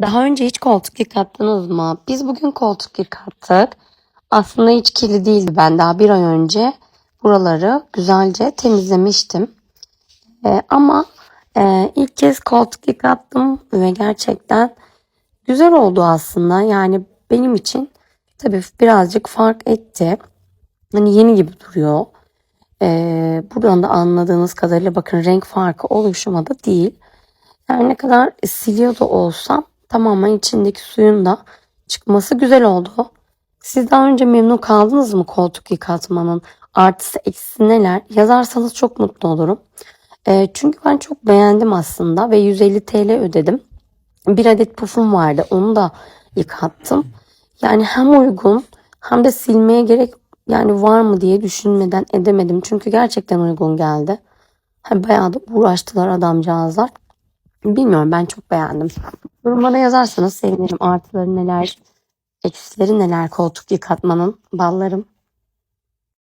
Daha önce hiç koltuk yıkattınız mı? Biz bugün koltuk yıkattık. Aslında hiç kirli değildi. Ben daha bir ay önce buraları güzelce temizlemiştim. Ee, ama e, ilk kez koltuk yıkattım ve gerçekten güzel oldu aslında. Yani benim için tabii birazcık fark etti. Hani yeni gibi duruyor. Ee, buradan da anladığınız kadarıyla bakın renk farkı oluşmadı değil. Yani ne kadar siliyor da olsam tamamen içindeki suyun da çıkması güzel oldu. Siz daha önce memnun kaldınız mı koltuk yıkatmanın? Artısı eksisi neler? Yazarsanız çok mutlu olurum. Ee, çünkü ben çok beğendim aslında ve 150 TL ödedim. Bir adet pufum vardı onu da yıkattım. Yani hem uygun hem de silmeye gerek yani var mı diye düşünmeden edemedim. Çünkü gerçekten uygun geldi. Ha, bayağı da uğraştılar adamcağızlar. Bilmiyorum ben çok beğendim. Yorumlara yazarsanız sevinirim. Artıları neler, eksileri neler koltuk yıkatmanın ballarım.